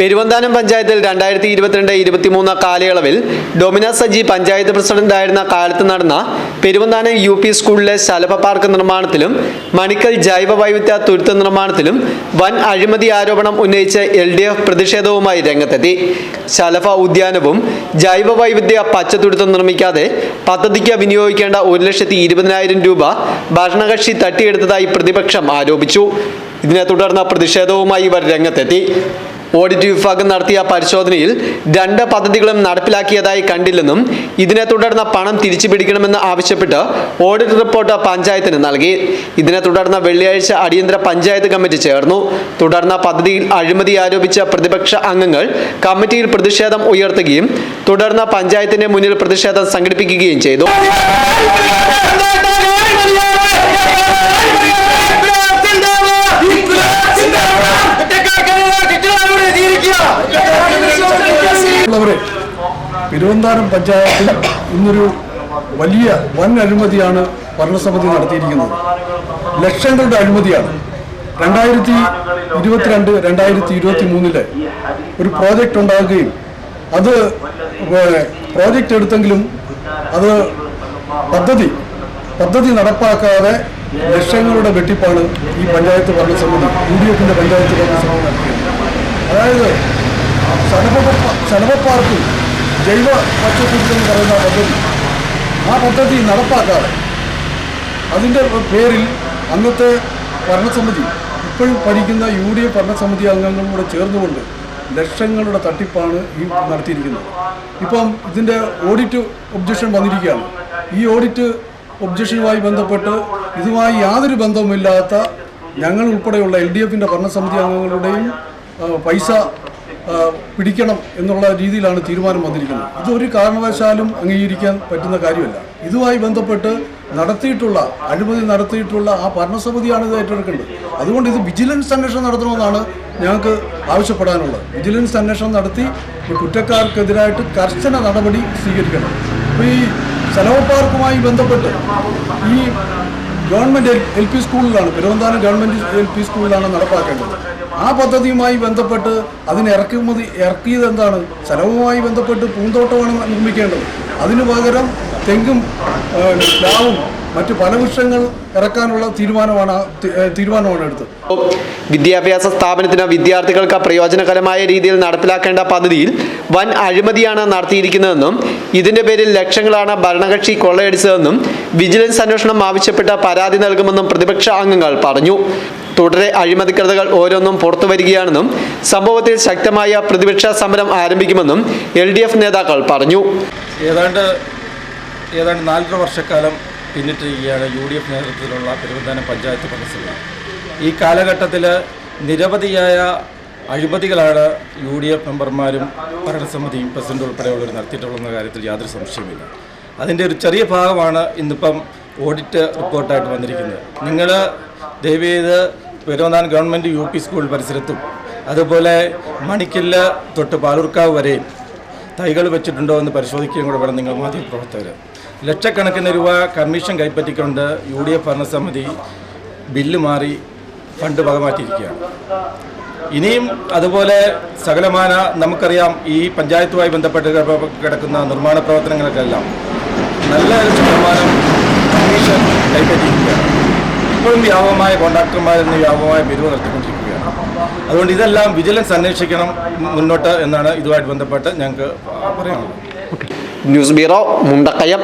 പെരുവന്താനം പഞ്ചായത്തിൽ രണ്ടായിരത്തി ഇരുപത്തിരണ്ട് ഇരുപത്തിമൂന്ന് കാലയളവിൽ ഡൊമിന സജി പഞ്ചായത്ത് പ്രസിഡന്റായിരുന്ന കാലത്ത് നടന്ന പെരുവന്താനം യു പി സ്കൂളിലെ ശലഭ പാർക്ക് നിർമ്മാണത്തിലും മണിക്കൽ ജൈവ വൈവിധ്യ തുരുത്ത് നിർമ്മാണത്തിലും വൻ അഴിമതി ആരോപണം ഉന്നയിച്ച് എൽ ഡി എഫ് പ്രതിഷേധവുമായി രംഗത്തെത്തി. ശലഭ ഉദ്യാനവും ജൈവ വൈവിധ്യ പച്ചത്തുരുത്തം നിർമ്മിക്കാതെ പദ്ധതിക്ക് വിനിയോഗിക്കേണ്ട ഒരു ലക്ഷത്തി ഇരുപതിനായിരം രൂപ ഭരണകക്ഷി തട്ടിയെടുത്തതായി പ്രതിപക്ഷം ആരോപിച്ചു. ഇതിനെ തുടർന്ന് പ്രതിഷേധവുമായി ഇവർ രംഗത്തെത്തി. ഓഡിറ്റ് വിഭാഗം നടത്തിയ പരിശോധനയിൽ രണ്ട് പദ്ധതികളും നടപ്പിലാക്കിയതായി കണ്ടില്ലെന്നും ഇതിനെ തുടർന്ന് പണം തിരിച്ചു പിടിക്കണമെന്ന് ആവശ്യപ്പെട്ട് ഓഡിറ്റ് റിപ്പോർട്ട് പഞ്ചായത്തിന് നൽകി ഇതിനെ തുടർന്ന് വെള്ളിയാഴ്ച അടിയന്തര പഞ്ചായത്ത് കമ്മിറ്റി ചേർന്നു തുടർന്ന് പദ്ധതിയിൽ അഴിമതി ആരോപിച്ച പ്രതിപക്ഷ അംഗങ്ങൾ കമ്മിറ്റിയിൽ പ്രതിഷേധം ഉയർത്തുകയും തുടർന്ന് പഞ്ചായത്തിന്റെ മുന്നിൽ പ്രതിഷേധം സംഘടിപ്പിക്കുകയും ചെയ്തു പെരുവന്താനം പഞ്ചായത്തിൽ ഇന്നൊരു വലിയ വൻ അഴിമതിയാണ് ഭരണസമിതി നടത്തിയിരിക്കുന്നത്. ലക്ഷങ്ങളുടെ അഴിമതിയാണ് രണ്ടായിരത്തി ഇരുപത്തിരണ്ട് രണ്ടായിരത്തി ഇരുപത്തി മൂന്നിൽ ഒരു പ്രോജക്റ്റ് ഉണ്ടാകുകയും അത് പ്രോജക്റ്റ് എടുത്തെങ്കിലും അത് പദ്ധതി പദ്ധതി നടപ്പാക്കാതെ ലക്ഷങ്ങളുടെ വെട്ടിപ്പാണ് ഈ പഞ്ചായത്ത് ഭരണസമിതി യു ഡി എഫിന്റെ പഞ്ചായത്ത് ഭരണസമിതി നടത്തിയത്. അതായത് ശലഭ ശലഭ പാർക്ക് ജൈവ പച്ചത്തുരുത്ത് എന്ന് പറയുന്ന പദ്ധതി. ആ പദ്ധതി നടപ്പാക്കാതെ അതിന്റെ പേരിൽ അന്നത്തെ ഭരണസമിതി ഇപ്പോഴും ഭരിക്കുന്ന യു ഡി എഫ് ഭരണസമിതി അംഗങ്ങളും കൂടെ ചേർന്നുകൊണ്ട് ലക്ഷങ്ങളുടെ തട്ടിപ്പാണ് ഈ നടത്തിയിരിക്കുന്നത്. ഇപ്പം ഇതിന്റെ ഓഡിറ്റ് ഒബ്ജക്ഷൻ വന്നിരിക്കുകയാണ്. ഈ ഓഡിറ്റ് ഒബ്ജക്ഷനുമായി ബന്ധപ്പെട്ട് ഇതുമായി യാതൊരു ബന്ധവുമില്ലാത്ത ഞങ്ങൾ ഉൾപ്പെടെയുള്ള എൽ ഡി എഫിന്റെ ഭരണസമിതി അംഗങ്ങളുടെയും പൈസ പിടിക്കണം എന്നുള്ള രീതിയിലാണ് തീരുമാനം വന്നിരിക്കുന്നത്. ഇതൊരു കാരണവശാലും അംഗീകരിക്കാൻ പറ്റുന്ന കാര്യമല്ല. ഇതുമായി ബന്ധപ്പെട്ട് നടത്തിയിട്ടുള്ള അഴിമതി നടത്തിയിട്ടുള്ള ആ ഭരണസമിതിയാണ് ഇത് ഏറ്റെടുക്കേണ്ടത്. അതുകൊണ്ട് ഇത് വിജിലൻസ് അന്വേഷണം നടത്തണമെന്നാണ് ഞങ്ങൾക്ക് ആവശ്യപ്പെടാനുള്ളത്. വിജിലൻസ് അന്വേഷണം നടത്തി കുറ്റക്കാർക്കെതിരായിട്ട് കർശന നടപടി സ്വീകരിക്കണം. അപ്പോൾ ഈ സലോ പാർക്കുമായി ബന്ധപ്പെട്ട് ഈ ഗവൺമെന്റ് എൽ പി സ്കൂളിലാണ് പെരുവന്താനം ഗവൺമെന്റ് എൽ പി സ്കൂളിലാണ് നടപ്പാക്കേണ്ടത്. ആ പദ്ധതിയുമായി ബന്ധപ്പെട്ട് അതിന് ഇറക്കുമതി ഇറക്കിയത് എന്താണ്? ചെലവുമായി ബന്ധപ്പെട്ട് പൂന്തോട്ടമാണ് നിർമ്മിക്കേണ്ടത്. അതിനു പകരം തെങ്ങും ലാവും മറ്റു പല വൃക്ഷങ്ങൾ ഇറക്കാനുള്ള തീരുമാനമാണ് തീരുമാനമാണ് എടുത്തത്. വിദ്യാഭ്യാസ സ്ഥാപനത്തിന് വിദ്യാർത്ഥികൾക്ക് പ്രയോജനകരമായ രീതിയിൽ നടപ്പിലാക്കേണ്ട പദ്ധതിയിൽ വൻ അഴിമതിയാണ് നടത്തിയിരിക്കുന്നതെന്നും ഇതിന്റെ പേരിൽ ലക്ഷങ്ങളാണ് ഭരണകക്ഷി കൊള്ളയടിച്ചതെന്നും വിജിലൻസ് അന്വേഷണം ആവശ്യപ്പെട്ട് പരാതി നൽകുമെന്നും പ്രതിപക്ഷ അംഗങ്ങൾ പറഞ്ഞു. തുടരെ അഴിമതിക്കഥകൾ ഓരോന്നും പുറത്തു വരികയാണെന്നും സംഭവത്തിൽ ശക്തമായ പ്രതിപക്ഷ സമരം ആരംഭിക്കുമെന്നും എൽ നേതാക്കൾ പറഞ്ഞു. ഏതാണ്ട് ഏതാണ്ട് നാലര വർഷക്കാലം പിന്നിട്ടിരിക്കുകയാണ് യു ഡി എഫ് നേതൃത്വത്തിലുള്ള പെരുവന്താനം പഞ്ചായത്ത് പ്രസിഡന്റ്. ഈ കാലഘട്ടത്തിൽ നിരവധിയായ അഴിമതികളാണ് യു ഡി എഫ് മെമ്പർമാരും ഭരണസമിതിയും പ്രസിഡന്റ് ഉൾപ്പെടെയുള്ളവർ നടത്തിയിട്ടുള്ള കാര്യത്തിൽ യാതൊരു സംശയമില്ല അതിന്റെ ഒരു ചെറിയ ഭാഗമാണ് ഇന്നിപ്പം ഓഡിറ്റ് റിപ്പോർട്ടായിട്ട് വന്നിരിക്കുന്നത്. നിങ്ങൾ ദയവേത് Peruvanthanam government U P school പരിസരത്തും. അതുപോലെ മണിക്കില്ല തൊട്ട് പാലൂർക്കാവ് വരെയും തൈകൾ വെച്ചിട്ടുണ്ടോ എന്ന് പരിശോധിക്കുകയും കൂടെ വേണം നിങ്ങൾ മാധ്യമപ്രവർത്തകർ ലക്ഷക്കണക്കിന് രൂപ കമ്മീഷൻ കൈപ്പറ്റിക്കൊണ്ട് യു ഡി എഫ് ഭരണസമിതി ബില്ല് മാറി ഫണ്ട് വകമാറ്റിയിരിക്കുകയാണ്. ഇനിയും അതുപോലെ സകലമാന നമുക്കറിയാം ഈ പഞ്ചായത്തുമായി ബന്ധപ്പെട്ട് കിട- കിടക്കുന്ന നിർമ്മാണ പ്രവർത്തനങ്ങൾക്കെല്ലാം നല്ല ശതമാനം ഇപ്പോഴും വ്യാപകമായ കോൺട്രാക്ടർമാരിൽ നിന്ന് വ്യാപകമായ പിരിവ് നടത്തിക്കൊണ്ടിരിക്കുകയാണ് അതുകൊണ്ട് ഇതെല്ലാം വിജിലൻസ് അന്വേഷിക്കണം മുന്നോട്ട് എന്നാണ് ഇതുമായിട്ട് ബന്ധപ്പെട്ട് ഞങ്ങൾക്ക് പറയാനുള്ളത്. News bureau Mundakayam.